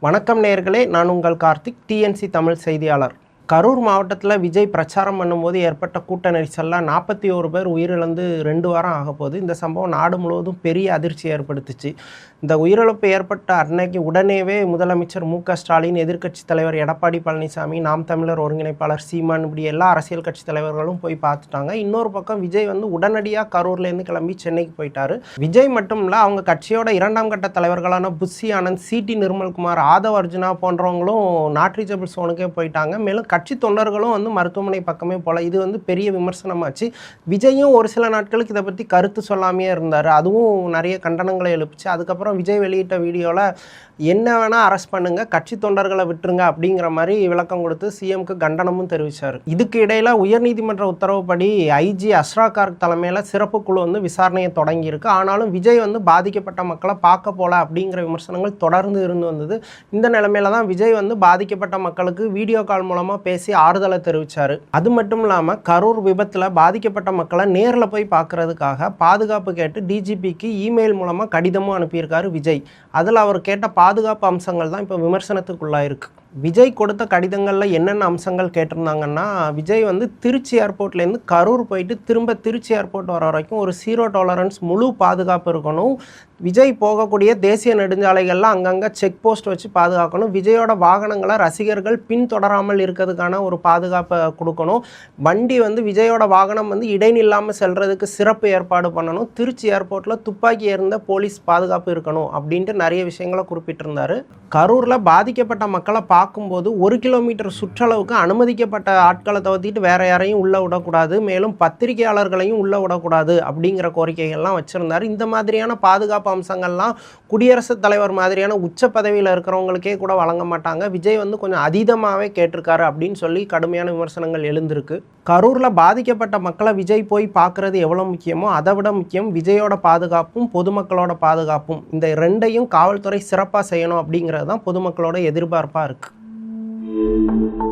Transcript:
வணக்கம் நேயர்களே நான் உங்கள் கார்த்திக் டிஎன்சி தமிழ் செய்தியாளர். கரூர் மாவட்டத்தில் விஜய் பிரச்சாரம் பண்ணும்போது ஏற்பட்ட கூட்ட நெரிசலில் நாற்பத்தி ஒரு பேர் உயிரிழந்து ரெண்டு வாரம் ஆக போகுது. இந்த சம்பவம் நாடு முழுவதும் பெரிய அதிர்ச்சி ஏற்படுத்துச்சு. இந்த உயிரிழப்பு ஏற்பட்ட அன்னைக்கு உடனேவே முதலமைச்சர் மு க ஸ்டாலின் எதிர்க்கட்சித் தலைவர் எடப்பாடி பழனிசாமி நாம் தமிழர் ஒருங்கிணைப்பாளர் சீமான் இப்படி எல்லா அரசியல் கட்சி தலைவர்களும் போய் பார்த்துட்டாங்க. இன்னொரு பக்கம் விஜய் வந்து உடனடியாக கரூர்லேருந்து கிளம்பி சென்னைக்கு போயிட்டாரு. விஜய் மட்டும் இல்லை அவங்க கட்சியோட இரண்டாம் கட்ட தலைவர்களான புஷி ஆனந்த் சிடி நிர்மல்குமார் ஆதவ் அர்ஜுனா போன்றவங்களும் நாட் ரீச்சபிள் சோனுக்கே போயிட்டாங்க. மேலும் கட்சி தொண்டர்களும் வந்து மருத்துவமனை பக்கமே போல. இது வந்து பெரிய விமர்சனமாச்சு. விஜயும் ஒரு சில நாட்களுக்கு இதை பற்றி கருத்து சொல்லாமையே இருந்தார். அதுவும் நிறைய கண்டனங்களை எழுப்பிச்சு. அதுக்கப்புறம் விஜய் வெளியிட்ட வீடியோவில் என்ன வேணால் அரெஸ்ட் பண்ணுங்க கட்சி தொண்டர்களை விட்டுருங்க அப்படிங்கிற மாதிரி விளக்கம் கொடுத்து சிஎம்க்கு கண்டனமும் தெரிவித்தார் இதுக்கு இடையில உயர்நீதிமன்ற உத்தரவுப்படி ஐஜி அஸ்ரா கார்க் தலைமையில் சிறப்பு குழு வந்து விசாரணையை தொடங்கியிருக்கு. ஆனாலும் விஜய் வந்து பாதிக்கப்பட்ட மக்களை பார்க்க போல அப்படிங்கிற விமர்சனங்கள் தொடர்ந்து இருந்து வந்தது. இந்த நிலைமையில தான் விஜய் வந்து பாதிக்கப்பட்ட மக்களுக்கு வீடியோ கால் மூலமாக பேசி ஆறுதலை தெரிவித்தார் அது மட்டும் இல்லாமல் கரூர் விபத்தில் பாதிக்கப்பட்ட மக்களை நேரில் போய் பார்க்கறதுக்காக பாதுகாப்பு கேட்டு டிஜிபிக்கு இமெயில் மூலமாக கடிதமும் அனுப்பியிருக்காரு விஜய். அதில் அவர் கேட்ட பாதுகாப்பு அம்சங்கள் தான் இப்போ விமர்சனத்துக்குள்ளாயிருக்கு. விஜய் கொடுத்த கடிதங்களில் என்னென்ன அம்சங்கள் கேட்டிருந்தாங்கன்னா விஜய் வந்து திருச்சி ஏர்போர்ட்லேருந்து கரூர் போயிட்டு திரும்ப திருச்சி ஏர்போர்ட் வர வரைக்கும் ஒரு சீரோ டாலரன்ஸ் முழு பாதுகாப்பு இருக்கணும். விஜய் போகக்கூடிய தேசிய நெடுஞ்சாலைகள்லாம் அங்கங்கே செக் போஸ்ட் வச்சு பாதுகாக்கணும். விஜயோட வாகனங்களை ரசிகர்கள் பின்தொடராமல் இருக்கிறதுக்கான ஒரு பாதுகாப்பை கொடுக்கணும். வண்டி வந்து விஜயோட வாகனம் வந்து இடைநில்லாமல் செல்கிறதுக்கு சிறப்பு ஏற்பாடு பண்ணணும். திருச்சி ஏர்போர்ட்டில் துப்பாக்கி இருந்த போலீஸ் பாதுகாப்பு இருக்கணும் அப்படின்ட்டு நிறைய விஷயங்களை குறிப்பிட்டிருந்தார். கரூரில் பாதிக்கப்பட்ட மக்களை பார்க்கும்போது ஒரு கிலோமீட்டர் சுற்றளவுக்கு அனுமதிக்கப்பட்ட ஆட்களை தவிர்த்திட்டு வேற யாரையும் உள்ளே விடக்கூடாது மேலும் பத்திரிகையாளர்களையும் உள்ளே விடக்கூடாது அப்படிங்கிற கோரிக்கைகள்லாம் வச்சுருந்தார். இந்த மாதிரியான பாதுகாப்பு அம்சங்கள்லாம் குடியரசுத் தலைவர் மாதிரியான உச்ச பதவியில் இருக்கிறவங்களுக்கே கூட வழங்க மாட்டாங்க. விஜய் வந்து கொஞ்சம் அதீதமாகவே கேட்டிருக்காரு அப்படின்னு சொல்லி கடுமையான விமர்சனங்கள் எழுந்திருக்கு. கரூரில் பாதிக்கப்பட்ட மக்களை விஜய் போய் பார்க்குறது எவ்வளோ முக்கியமோ அதை விட முக்கியம் விஜயோட பாதுகாப்பும் பொதுமக்களோட பாதுகாப்பும். இந்த ரெண்டையும் காவல்துறை சிறப்பாக செய்யணும் அப்படிங்கிறது தான் பொதுமக்களோட எதிர்பார்ப்பாக இருக்குது thank you.